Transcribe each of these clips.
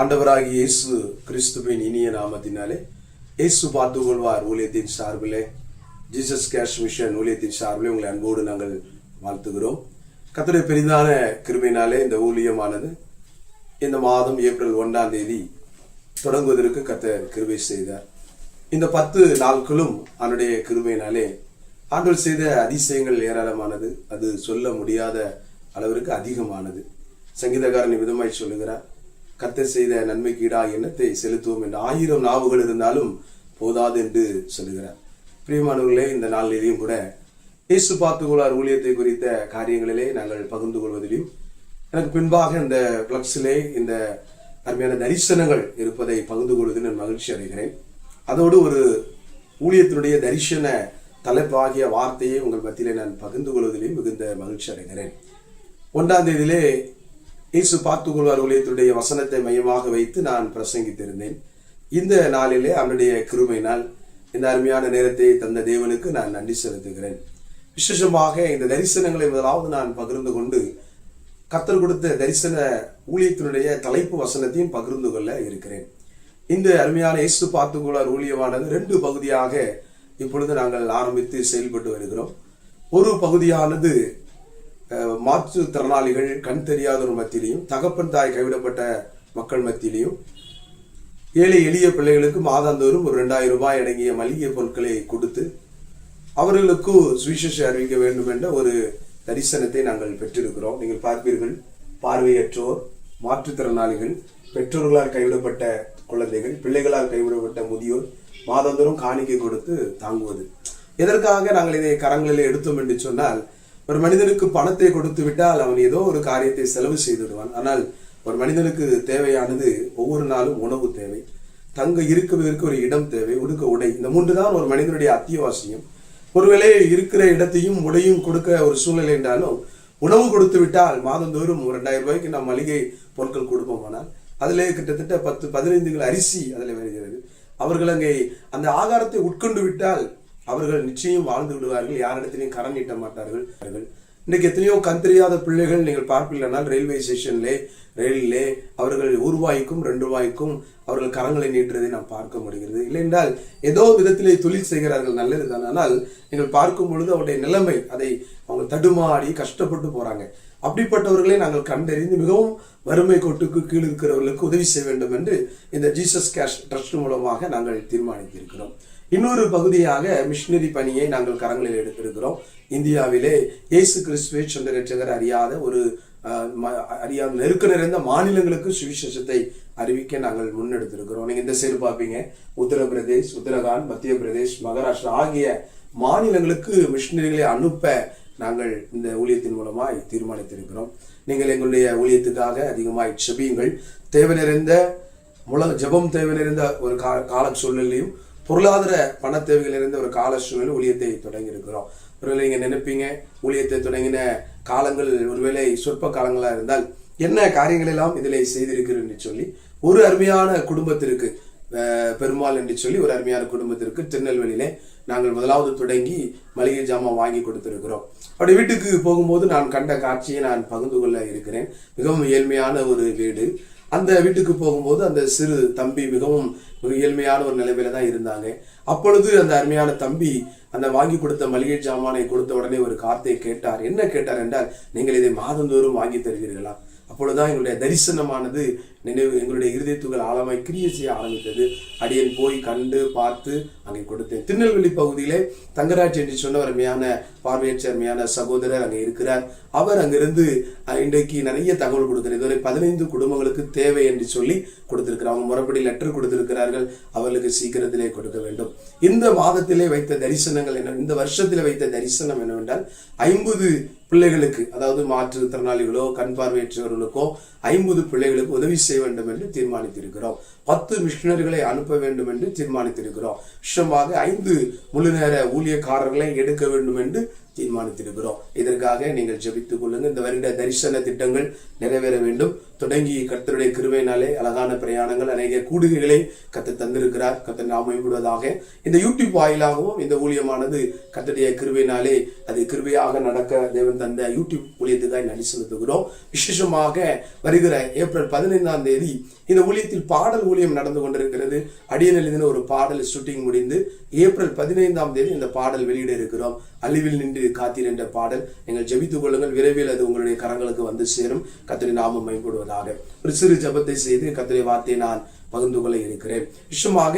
ஆண்டவராகிய இயேசு கிறிஸ்துவின் இனிய நாமத்தினாலே இயேசு பார்த்துக்கொள்வார் ஊழியத்தின் சார்பிலே ஜீசஸ் கேஷ் மிஷன் ஊழியத்தின் சார்பிலே உங்களை அன்போடு நாங்கள் வாழ்த்துகிறோம். கர்த்தருடைய பெரிதான கிருமையினாலே இந்த ஊழியமானது இந்த மாதம் ஏப்ரல் ஒன்றாம் தேதி தொடங்குவதற்கு கத்த கிருபை செய்தார். இந்த பத்து நாட்களும் அவனுடைய கிருமையினாலே ஆண்டவர் செய்த அதிசயங்கள் ஏராளமானது. அது சொல்ல முடியாத அளவிற்கு அதிகமானது. சங்கீதக்காரன் விதமாய் சொல்லுகிறார் கத்த செய்த நன்மைக்கு ஈடா எண்ணத்தை செலுத்துவோம் என்று ஆயிரம் நாவுகள் இருந்தாலும் போதாது என்று சொல்லுகிறார். பிரியமானவர்களே இந்த நாளிலேயும் கூட இயேசு பார்த்துக்கொள்ளார் ஊழியத்தை குறித்த காரியங்களிலே நாங்கள் பகிர்ந்து கொள்வதிலும் எனக்கு பின்பாக இந்த பிளக்ஸிலே இந்த அருமையான தரிசனங்கள் இருப்பதை பகிர்ந்து கொள்வதில் நான் மகிழ்ச்சி அடைகிறேன். அதோடு ஒரு ஊழியத்தினுடைய தரிசன தலைப்பாகிய வார்த்தையை உங்கள் மத்தியிலே நான் பகிர்ந்து கொள்வதிலையும் மிகுந்த மகிழ்ச்சி அடைகிறேன். ஒன்றாம் தேதியிலே இயேசு பார்த்துக்கொள்வார் ஊழியத்தினுடைய வசனத்தை மையமாக வைத்து நான் பிரசங்கித்திருந்தேன். இந்த நாளிலே அவனுடைய கிருமையினால் இந்த அருமையான நேரத்தை தந்த தேவனுக்கு நான் நன்றி செலுத்துகிறேன். விசேஷமாக இந்த தரிசனங்களை முதலாவது நான் பகிர்ந்து கொண்டு கத்தர் கொடுத்த தரிசன ஊழியத்தினுடைய தலைப்பு வசனத்தையும் பகிர்ந்து கொள்ள இருக்கிறேன். இந்த அருமையான இயேசு பார்த்துக்கொள்ளார் ஊழியமானது ரெண்டு பகுதியாக இப்பொழுது நாங்கள் ஆரம்பித்து செயல்பட்டு வருகிறோம். ஒரு பகுதியானது மாற்றுத்திறனாளிகள் கண் தெரியாதோர் மத்தியிலையும் தகப்பன் தாய் கைவிடப்பட்ட மக்கள் மத்தியிலையும் ஏழை எளிய பிள்ளைகளுக்கு மாதாந்தோறும் ஒரு ரெண்டாயிரம் ரூபாய் அடங்கிய மளிகை பொருட்களை கொடுத்து அவர்களுக்கு சுவிசேஷம் அறிவிக்க வேண்டும் என்ற ஒரு தரிசனத்தை நாங்கள் பெற்றிருக்கிறோம். நீங்கள் பார்ப்பீர்கள் பார்வையற்றோர் மாற்றுத்திறனாளிகள் பெற்றோர்களால் கைவிடப்பட்ட குழந்தைகள் பிள்ளைகளால் கைவிடப்பட்ட முதியோர் மாதந்தோறும் காணிக்கை கொடுத்து தாங்குவது. எதற்காக நாங்கள் இதை கரங்களில் எடுத்தோம் என்று சொன்னால் ஒரு மனிதனுக்கு பணத்தை கொடுத்து விட்டால் அவன் ஏதோ ஒரு காரியத்தை செலவு செய்து விடுவான் ஆனால் ஒரு மனிதனுக்கு தேவையானது ஒவ்வொரு நாளும் உணவு தேவை தங்க இருக்குவதற்கு ஒரு இடம் தேவை உடுக்க உடை. இந்த மூன்று தான் ஒரு மனிதனுடைய அத்தியாவசியம். ஒருவேளை இருக்கிற இடத்தையும் உடையும் கொடுக்க ஒரு சூழ்நிலை என்றாலும் உணவு கொடுத்து விட்டால் மாதந்தோறும் ரெண்டாயிரம் ரூபாய்க்கு நாம் மளிகை பொருட்கள் கொடுப்போம் ஆனால் அதிலே கிட்டத்தட்ட பத்து பதினைந்து கிலோ அரிசி அதில் வருகிறது அவர்கள் அங்கே அந்த ஆகாரத்தை உட்கொண்டு விட்டால் அவர்கள் நிச்சயம் வாழ்ந்து விடுவார்கள் யாரிடத்திலையும் கரம் நீட்ட மாட்டார்கள். அவர்கள் எத்தனையோ கண் தெரியாத பிள்ளைகள் நீங்கள் பார்ப்பீர்களானால் ரயில்வே ஸ்டேஷன்லே ரயிலிலே அவர்கள் ஒரு ரெண்டு ரூபாய்க்கும் அவர்கள் கரங்களை நீட்டுறதை நாம் பார்க்க முடிகிறது. இல்லை என்றால் ஏதோ விதத்திலே தொழில் செய்கிறார்கள் நல்லதுதான் ஆனால் நீங்கள் பார்க்கும் பொழுது அவருடைய நிலைமை அதை அவங்க தடுமாடி கஷ்டப்பட்டு போறாங்க. அப்படிப்பட்டவர்களை நாங்கள் கண்டறிந்து மிகவும் வறுமை கோட்டுக்கு கீழ் இருக்கிறவர்களுக்கு உதவி செய்ய வேண்டும் என்று இந்த ஜீசஸ் கேஷ் ட்ரஸ்ட் மூலமாக நாங்கள் தீர்மானித்திருக்கிறோம். இன்னொரு பகுதியாக மிஷினரி பணியை நாங்கள் கரங்களில் எடுத்திருக்கிறோம். இந்தியாவிலே இயேசு கிறிஸ்துவை சொந்த ரட்சகர் அறியாத ஒரு ம- அறியாத நெருக்க நிறைந்த மாநிலங்களுக்கு சுவிசேஷத்தை அறிவிக்க நாங்கள் முன்னெடுத்திருக்கிறோம். நீங்க இந்த சைடு பார்ப்பீங்க. உத்தரப்பிரதேஷ் உத்தரகாண்ட் மத்திய பிரதேஷ் மகாராஷ்டிரா ஆகிய மாநிலங்களுக்கு மிஷினரிகளை அனுப்ப நாங்கள் இந்த ஊழியத்தின் மூலமாய் தீர்மானித்திருக்கிறோம். நீங்கள் எங்களுடைய ஊழியத்துக்காக அதிகமாய் செபியுங்கள் தேவை நிறைந்த முழ ஜெபம் தேவை நிறைந்த ஒரு கா கால சூழ்நிலையும் பொருளாதார பண தேவைகள் நிறைந்த ஒரு கால சூழ்நிலை ஊழியத்தை தொடங்கி இருக்கிறோம் ஒருவேளை நீங்கள் நினைப்பீங்க ஊழியத்தை தொடங்கின காலங்கள் ஒருவேளை சொற்ப காலங்களா இருந்தால் என்ன காரியங்கள் எல்லாம் இதிலே செய்திருக்கிறேன் என்று சொல்லி ஒரு அருமையான குடும்பத்திற்கு அஹ், பெருமாள் என்று சொல்லி ஒரு அருமையான குடும்பத்திற்கு திருநெல்வேலியிலே நாங்கள் முதலாவது தொடங்கி மளிகை ஜாமான் வாங்கி கொடுத்திருக்கிறோம். அப்படி வீட்டுக்கு போகும்போது நான் கண்ட காட்சியை நான் பகிர்ந்து கொள்ள இருக்கிறேன். மிகவும் ஏழ்மையான ஒரு வீடு. அந்த வீட்டுக்கு போகும்போது அந்த சிறு தம்பி மிகவும் ஒரு ஏழ்மையான ஒரு நிலைமையில தான் இருந்தாங்க. அப்பொழுது அந்த அருமையான தம்பி அந்த வாங்கி கொடுத்த மளிகை ஜாமானை கொடுத்த உடனே ஒரு கார்த்தை கேட்டார். என்ன கேட்டார் என்றால் நீங்கள் இதை மாதந்தோறும் வாங்கி தருவீர்களா? அப்பொழுதுதான் எங்களுடைய தரிசனமானது நினைவு எங்களுடைய இருதயத்துகள் ஆழமாய் கிரிய செய்ய ஆரம்பித்தது. அடியன் போய் கண்டு பார்த்து அங்கே கொடுத்தேன். திருநெல்வேலி பகுதியிலே தங்கராஜ் என்று சொன்ன அருமையான பார்வையற்ற அருமையான சகோதரர் அங்கே இருக்கிறார். அவர் அங்கிருந்து இன்றைக்கு நிறைய தகவல் கொடுக்கிறார் இதுவரை பதினைந்து குடும்பங்களுக்கு தேவை என்று சொல்லி கொடுத்திருக்கிறார். அவங்க முறைப்படி லெட்டர் கொடுத்திருக்கிறார்கள். அவர்களுக்கு சீக்கிரத்திலே கொடுக்க வேண்டும். இந்த மாதத்திலே வைத்த தரிசனங்கள் என்ன இந்த வருஷத்தில் வைத்த தரிசனம் என்னவென்றால் ஐம்பது பிள்ளைகளுக்கு அதாவது மாற்றுத்திறனாளிகளோ கண் பார்வையற்றவர்களுக்கோ ஐம்பது பிள்ளைகளுக்கு உதவி செய்ய வேண்டும் என்று தீர்மானித்திருக்கிறோம். பத்து மிஷினர்களை அனுப்ப வேண்டும் என்று தீர்மானித்திருக்கிறோம். விஷயமாக ஐந்து முழு நேர ஊழியக்காரர்களை எடுக்க வேண்டும் என்று தீர்மானித்திருக்கிறோம். இதற்காக நீங்கள் ஜெபித்துக் கொள்ளுங்க இந்த வருட தரிசன திட்டங்கள் நிறைவேற வேண்டும். தொடங்கி கர்த்தருடைய கிருவையினாலே அழகான பிரயாணங்கள் அநேக கூடுகைகளை கத்து தந்திருக்கிறார். கத்தர் நாம் இந்த யூடியூப் வாயிலாகவும் இந்த ஊழியமானது கர்த்தருடைய கிருவையினாலே அது கிருவையாக நடக்க தேவன் தந்த யூடியூப் ஊழியத்துக்காக நன்றி செலுத்துகிறோம். விசேஷமாக வருகிற ஏப்ரல் பதினைந்தாம் தேதி இந்த ஊழியத்தில் பாடல் ஊழியம் நடந்து கொண்டிருக்கிறது. அடியனில் ஒரு பாடல் ஷூட்டிங் முடிந்து ஏப்ரல் பதினைந்தாம் தேதி இந்த பாடல் வெளியிட இருக்கிறோம். அழிவில் நின்று காத்தீர் என்ற பாடல் நீங்கள் ஜபித்துக் கொள்ளுங்கள். விரைவில் அது உங்களுடைய கரங்களுக்கு வந்து சேரும். கத்திரி நாமம் மேம்படுவதாக. ஒரு சிறு ஜெபத்தை செய்து கத்திரி வார்த்தையை நான் பகிர்ந்து கொள்ள இருக்கிறேன். விஷயமாக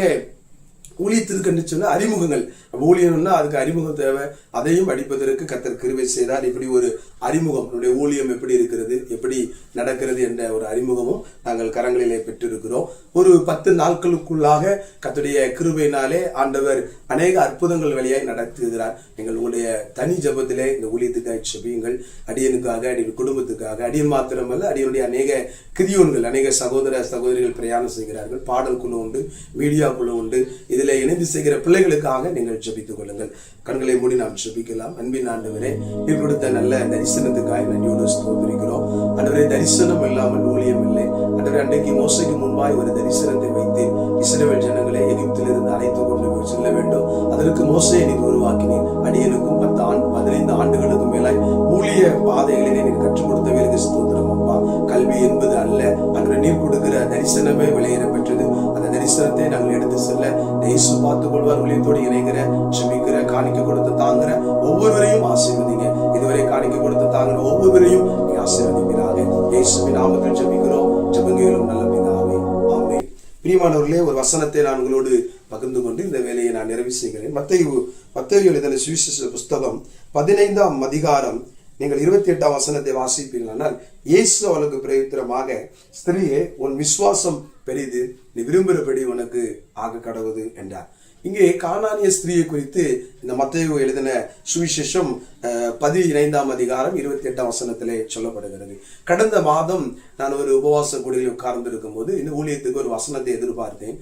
ஊழியத்திற்குன்னு சொன்னால் சொன்ன அறிமுகங்கள். ஊழியம்னா அதுக்கு அறிமுகம் தேவை. அதையும் அடிப்பதற்கு கத்தர் கிருவை செய்தார். இப்படி ஒரு அறிமுகம் நம்முடைய ஊழியம் எப்படி இருக்கிறது எப்படி நடக்கிறது என்ற ஒரு அறிமுகமும் நாங்கள் கரங்களிலே பெற்றிருக்கிறோம். ஒரு பத்து நாட்களுக்குள்ளாக கத்துடைய கிருபையினாலே ஆண்டவர் அநேக அற்புதங்கள் வழியாய் நடத்துகிறார். நீங்கள் உங்களுடைய தனி ஜபத்திலே இந்த ஊழியத்துக்காக செபியுங்கள் அடியனுக்காக அடியின் குடும்பத்துக்காக அடியன் மாத்திரமல்ல அடியனுடைய அநேக கிரியோன்கள் அநேக சகோதர சகோதரிகள் பிரயாணம் செய்கிறார்கள். பாடல் குழு உண்டு வீடியோ குழு உண்டு. இதில் இணைந்து செய்கிற பிள்ளைகளுக்காக நீங்கள் ஜபித்துக் கொள்ளுங்கள். கண்களை மூடி நாம் ஜபிக்கலாம். அன்பின் ஆண்டவரே நீர் கொடுத்த நல்ல தரிசனத்துக்காக நன்றியோடு ஸ்தோத்திரிக்கிறோம். ஆண்டவரே தரிசனம் இல்லாமல் ஊழியம் இல்லை. ஆண்டவரே அன்றைக்கு மோசைக்கு முன்பாய் ஒரு தரிசனத்தை வைத்து இஸ்ரேல் ஜனங்களை எகிப்திலிருந்து அழைத்து கொண்டு செல்ல வேண்டும். அதற்கு மோசையை நீர் உருவாக்கினீர். அடியனுக்கும் பத்து ஆண்டு பதினைந்து ஆண்டுகளுக்கு மேலாய் ஊழிய பாதைகளை நீர் கற்றுக் கொடுத்தவர்களுக்கு ஸ்தோத்திரம் அப்பா. கல்வி என்பது அல்ல. அன்று நீர் தரிசனமே வெளியேற பெற்றது. அந்த தரிசனத்தை நாங்கள் எடுத்து செல்ல நேசு பார்த்துக் கொள்வார் ஊழியத்தோடு இணைகிற சுமிக்கிற காணிக்க கொடுத்து தாங்குற ஒவ்வொருவரையும் ஆசீர்வதிங்க. இதுவரை காணிக்க கொடுத்து தாங்குற ஒவ்வொருவரையும் நீ ஆசீர்வதிக்கிறாங்க இயேசுவின் நாமத்தில் ஜெபிக்கிறோம். ஜெபங்களும் நல்ல பிதாவே. ஆமே பிரியமானவர்களே ஒரு வசனத்தை நான் உங்களோடு பகிர்ந்து கொண்டு இந்த வேலையை நான் நிறைவு செய்கிறேன். மத்தையு மத்தையு எழுதின சுவிசேஷ புஸ்தகம் பதினைந்தாம் அதிகாரம் நீங்கள் இருபத்தி எட்டாம் வசனத்தை வாசிப்பீர்களானால் இயேசு அவளுக்கு பிரயுத்திரமாக ஸ்திரீயே உன் விசுவாசம் பெரிது நீ விரும்புகிறபடி உனக்கு ஆக கடவுது என்றார். இங்கே கானானிய ஸ்திரீயை குறித்து இந்த மத்தையோ எழுதின சுவிசேஷம் பதினைந்தாம் அதிகாரம் இருபத்தி எட்டாம் வசனத்திலே சொல்லப்படுகிறது. கடந்த மாதம் நான் ஒரு உபவாச குடியில் உட்கார்ந்து இருக்கும்போது இந்த ஊழியத்துக்கு ஒரு வசனத்தை எதிர்பார்த்தேன்.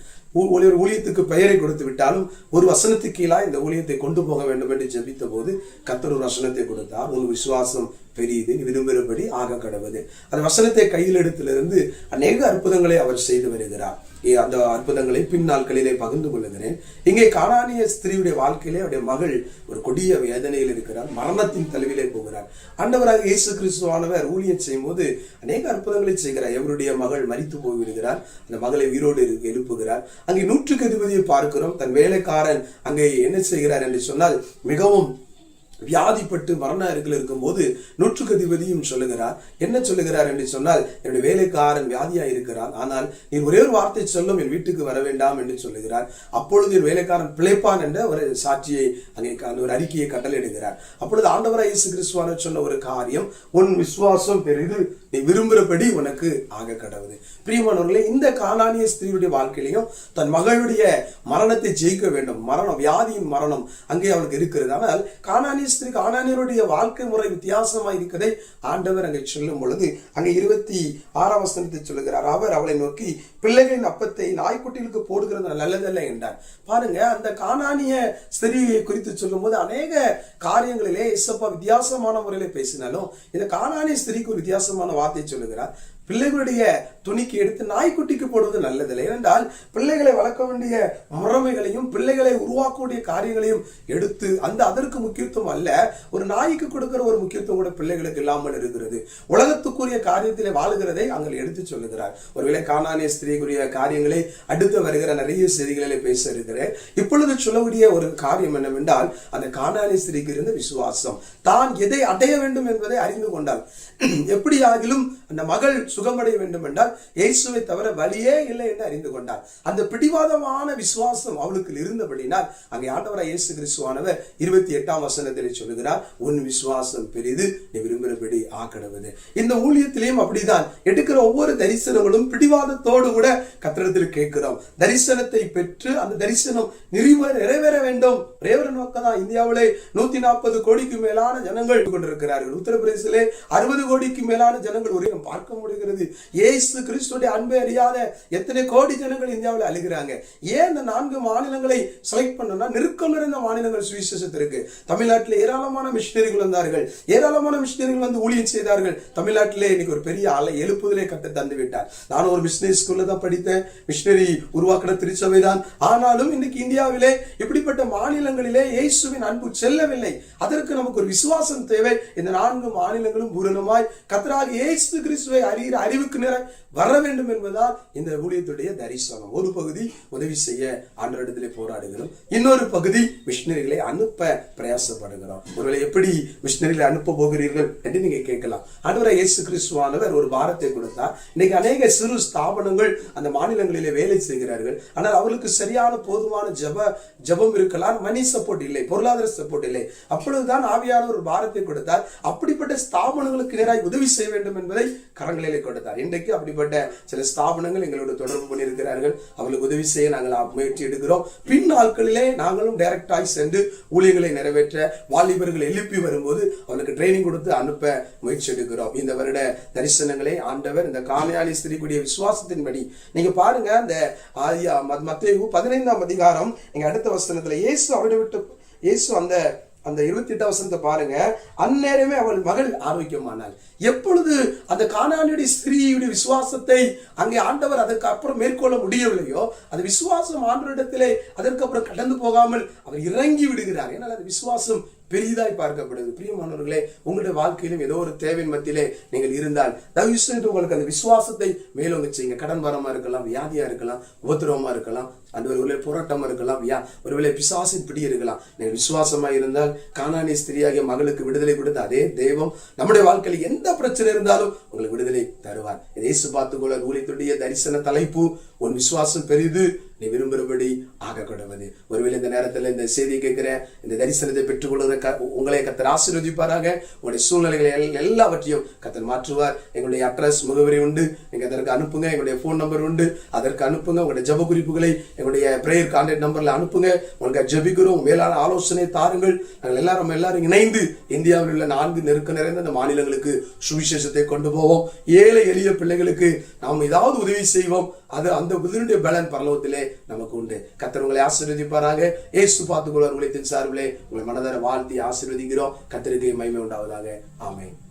ஒரு ஊழியத்துக்கு பெயரை கொடுத்து விட்டாலும் ஒரு வசனத்துக்கு கீழா இந்த ஊழியத்தை கொண்டு போக வேண்டும் என்று ஜெபித்த போது கத்தர் ஒரு வசனத்தை கொடுத்தார். உன் விசுவாசம் பெரியது விரும்புகிறபடி ஆக கடவுது அந்த வசனத்தை கையில் எடுத்திலிருந்து அநேக அற்புதங்களை அவர் செய்து வருகிறார். அந்த அற்புதங்களை பின் நாட்களிலே பகிர்ந்து கொள்ளுகிறேன். இங்கே காணானிய ஸ்திரீயுடைய வாழ்க்கையிலே அவருடைய மகள் ஒரு கொடிய வேதனையில் இருக்கிறார் மரணத்தின் தழுவிலே போகிறார். ஆண்டவராக இயேசு கிறிஸ்துவானவர் ஊழியம் செய்யும் போது அநேக அற்புதங்களை செய்கிறார். எவருடைய மகள் மறித்து போய்விடுகிறார் அந்த மகளை உயிரோடு எழுப்புகிறார். அங்கே நூற்றுக்கு அதிபதியை பார்க்கிறோம். தன் வேலைக்காரன் அங்கே என்ன செய்கிறார் என்று சொன்னால் மிகவும் வியாதிப்பட்டு மரண அருகில் இருக்கும்போது நூற்றுக்கு அதிபதியும் சொல்லுகிறார். என்ன சொல்லுகிறார் என்று சொன்னால் என்னுடைய வேலைக்காரன் வியாதியா இருக்கிறான். ஆனால் நீ ஒரே ஒரு வார்த்தை சொல்லும் என் வீட்டுக்கு வர வேண்டாம் என்று சொல்லுகிறார். அப்பொழுது என் வேலைக்காரன் பிழைப்பான் என்ற ஒரு சாட்சியை அங்கே ஒரு அறிக்கையை கட்டளையிடுகிறார். அப்பொழுது ஆண்டவராய் இயேசு கிறிஸ்துவான சொன்ன ஒரு காரியம் உன் விசுவாசம் பெரிது நீ விரும்புகிறபடி உனக்கு ஆக கடவுது பிரியமானவர்களே இந்த காலானிய ஸ்திரீயுடைய வாழ்க்கையிலையும் தன் மகளுடைய மரணத்தை ஜெயிக்க வேண்டும். மரணம் வியாதியின் மரணம் அங்கே அவளுக்கு இருக்கிறது. ஆனால் கானானிய ஸ்திரீ கானானியருடைய வாழ்க்கை முறை வித்தியாசமாக இருக்கதை ஆண்டவர் அங்கே சொல்லும் பொழுது அங்கே இருபத்தி ஆறாம் வசனத்தை சொல்லுகிறார் அவர் அவளை நோக்கி பிள்ளைகளின் அப்பத்தை நாய்க்குட்டிகளுக்கு போடுகிறது நல்லதல்ல என்றார். பாருங்க அந்த காணானிய ஸ்திரீயை குறித்து சொல்லும்போது அநேக காரியங்களிலே இசப்பா வித்தியாசமான முறையில பேசினாலும் இந்த காணானிய ஸ்திரீக்கு ஒரு வித்தியாசமான வார்த்தை சொல்லுகிறார். பிள்ளைகளுடைய துணிக்கு எடுத்து நாய்க்குட்டிக்கு போடுவது நல்லதில்லை. ஏனென்றால் பிள்ளைகளை வளர்க்க வேண்டிய முறைமைகளையும் பிள்ளைகளை உருவாக்கக்கூடிய காரியங்களையும் எடுத்து அந்த அதற்கு முக்கியத்துவம் அல்ல ஒரு நாய்க்கு கொடுக்கிற ஒரு முக்கியத்துவம் கூட பிள்ளைகளுக்கு இல்லாமல் இருக்கிறது. உலகத்துக்குரிய காரியத்திலே வாழுகிறதை அங்கே எடுத்து சொல்லுகிறார். ஒருவேளை காணானிய ஸ்திரீக்குரிய காரியங்களை அடுத்து வருகிற நிறைய செய்திகளிலே பேச இருக்கிறேன். இப்பொழுது சொல்லக்கூடிய ஒரு காரியம் என்னவென்றால் அந்த காணானிய ஸ்திரீக்கு இருந்த விசுவாசம். தான் எதை அடைய வேண்டும் என்பதை அறிந்து கொண்டால் எப்படியாகிலும் அந்த மகள் சுகமடைய வேண்டும் என்றால் இயேசுவை தவிர வழியே இல்லை என்று அறிந்து கொண்டார். அந்த பிடிவாதமான விசுவாசம் அவளுக்கு இருந்தபடினால் அங்கே ஆண்டவராய் இயேசு கிறிஸ்துவானவர் இருபத்தி எட்டாம் வசனத்தில் சொல்லுகிறார் உன் விசுவாசம் பெரிது நீ விரும்புகிறபடி ஆக்கிடுவது இந்த ஊழியத்திலையும் அப்படிதான். எடுக்கிற ஒவ்வொரு தரிசனங்களும் பிடிவாதத்தோடு கூட கத்திரத்தில் கேட்கிறோம். தரிசனத்தை பெற்று அந்த தரிசனம் நிறைவேற நிறைவேற வேண்டும். ஒரே ஒரு நோக்கம் தான் இந்தியாவிலே நூத்தி நாற்பது கோடிக்கு மேலான ஜனங்கள் கொண்டிருக்கிறார்கள். உத்தரப்பிரதேசிலே அறுபது கோடிக்கு மேலான ஜனங்கள் ஒரே பார்க்க முடிகிறது. இருக்கிறது. ஏசு கிறிஸ்துடைய அன்பை அறியாத எத்தனை கோடி ஜனங்கள் இந்தியாவில் அழுகிறாங்க. ஏன் இந்த நான்கு மாநிலங்களை செலக்ட் பண்ணோம்னா நெருக்கம் நிறைந்த மாநிலங்கள் சுவிசேஷத்திற்கு. தமிழ்நாட்டில் ஏராளமான மிஷினரிகள் வந்தார்கள். ஏராளமான மிஷினரிகள் வந்து ஊழியம் செய்தார்கள். தமிழ்நாட்டிலே இன்னைக்கு ஒரு பெரிய அலை எழுப்புதலே கட்ட தந்து விட்டார். நான் ஒரு மிஷினரி ஸ்கூல்ல தான் படித்தேன். மிஷினரி உருவாக்கின திருச்சபை தான். ஆனாலும் இன்னைக்கு இந்தியாவிலே இப்படிப்பட்ட மாநிலங்களிலே இயேசுவின் அன்பு செல்லவில்லை. அதற்கு நமக்கு ஒரு விசுவாசம் தேவை. இந்த நான்கு மாநிலங்களும் பூரணமாய் கத்தராக இயேசு கிறிஸ்துவை அறிகிற அறிவுக்கு நிறை வர வேண்டும் என்பதால் இந்த ஊழியத்துடைய தரிசனம். ஒரு பகுதி உதவி செய்ய ஆண்டவரிடத்திலே போராடுகிறோம். இன்னொரு பகுதி மிஷினரிகளை அனுப்ப பிரயாசப்படுகிறோம். ஒருவேளை எப்படி மிஷினரிகளை அனுப்ப போகிறீர்கள் என்று நீங்க கேட்கலாம். ஆண்டவரை இயேசு கிறிஸ்துவானவர் ஒரு பாரத்தை கொடுத்தார். இன்னைக்கு அநேக சிறு ஸ்தாபனங்கள் அந்த மாநிலங்களிலே வேலை செய்கிறார்கள். ஆனால் அவர்களுக்கு சரியான போதுமான ஜப ஜபம் இருக்கலாம். மணி சப்போர்ட் இல்லை பொருளாதார சப்போர்ட் இல்லை. அப்பொழுதுதான் ஆவியான ஒரு பாரத்தை கொடுத்தார். அப்படிப்பட்ட ஸ்தாபனங்களுக்கு நேராக உதவி செய்ய வேண்டும் என்பதை கரங்களிலே கொடுத்தார் இன்றைக்கு அப்படிப்பட்ட சில ஸ்தாபனங்கள் எங்களோட தொடர்பு பண்ணியிருக்கிறார்கள். அவர்களுக்கு உதவி செய்ய நாங்கள் முயற்சி எடுக்கிறோம். பின் நாட்களிலே நாங்களும் டைரக்டாய் சென்று ஊழியர்களை நிறைவேற்ற வாலிபர்கள் எழுப்பி வரும்போது அவளுக்கு ட்ரைனிங் கொடுத்து அனுப்ப முயற்சி எடுக்கிறோம். இந்த வருட தரிசனங்களை ஆண்டவர் இந்த காணையாளி ஸ்திரிக்குடைய விசுவாசத்தின்படி. நீங்க பாருங்க அந்த ஆதியா மத்தேயு பதினைந்தாம் அதிகாரம் நீங்க அடுத்த வசனத்துல இயேசு அவரை விட்டு இயேசு அந்த அந்த இருபத்தி எட்டாம் வசனத்தை பாருங்க அந்நேரமே அவள் மகள் ஆரோக்கியமானாள். எப்பொழுது அந்த கானானியுடைய ஸ்திரீயுடைய விசுவாசத்தை அங்கே ஆண்டவர் அதற்கு அப்புறம் மேற்கொள்ள முடியவில்லையோ அந்த விசுவாசம் ஆண்டவரிடத்திலே அதற்கு அப்புறம் கடந்து போகாமல் அவர் இறங்கி விடுகிறார். ஏன்னால் அந்த விசுவாசம் பெரிதாய் பார்க்கப்படுது பிரியமானவர்களே உங்களுடைய வாழ்க்கையிலும் ஏதோ ஒரு தேவையின் மத்தியிலே நீங்கள் இருந்தால் தயவு செய்து உங்களுக்கு அந்த விசுவாசத்தை மேலோங்க செய்யுங்க. கடன் வரமா இருக்கலாம் வியாதியா இருக்கலாம் உபத்திரவமா இருக்கலாம் அந்த ஒருவேளை போராட்டமா இருக்கலாம் யா ஒருவேளை பிசாசின் பிடி இருக்கலாம். நீங்கள் விசுவாசமா இருந்தால் காணானி ஸ்திரியாகிய மகளுக்கு விடுதலை கொடுத்த அதே தெய்வம் நம்முடைய வாழ்க்கையில் எந்த பிரச்சனை இருந்தாலும் உங்களுக்கு விடுதலை தருவார். இதை இயேசு பார்த்துக்கொள்ள ஊழித்துடைய தரிசன தலைப்பு உன் விசுவாசம் பெரிது நீ விரும்புகிறபடி ஆக கொடுவது ஒருவேளை இந்த நேரத்தில் இந்த செய்தி கேட்கிற இந்த தரிசனத்தை பெற்றுக்கொள்கிற க- உங்களை கத்தர் ஆசீர்வதிப்பாராக. உங்களுடைய சூழ்நிலைகளை எல்- எல்லாவற்றையும் கத்தர் மாற்றுவார். எங்களுடைய அட்ரஸ் முகவரி உண்டு. நீங்கள் அதற்கு அனுப்புங்க. எங்களுடைய ஃபோன் நம்பர் உண்டு. அதற்கு அனுப்புங்க. உங்களுடைய ஜப குறிப்புகளை எங்களுடைய பிரேயர் கான்டாக்ட் நம்பரில் அனுப்புங்க. உங்களுக்கு ஜபிக்கிறோம். மேலான ஆலோசனை தாருங்கள். நாங்கள் எல்லாரும் நம்ம எல்லாரும் இணைந்து இந்தியாவில் உள்ள நான்கு நெருக்க நிறைந்த இந்த மாநிலங்களுக்கு சுவிசேஷத்தை கொண்டு போவோம். ஏழை எளிய பிள்ளைகளுக்கு நாம் ஏதாவது உதவி செய்வோம். அது அந்த உதவியுடைய பலன் பரலோகத்திலே நமக்கு உண்டு. கத்தர் ஆசீர்வதிப்பாராக. ஏசு பார்த்துக்கொள்வார் உங்களை சார்பிலே. உங்களை மனதார வாழ்த்தி ஆசீர்வதிக்கிறோம். கத்தருக்கு மகிமை உண்டாவதாக. ஆமேன்.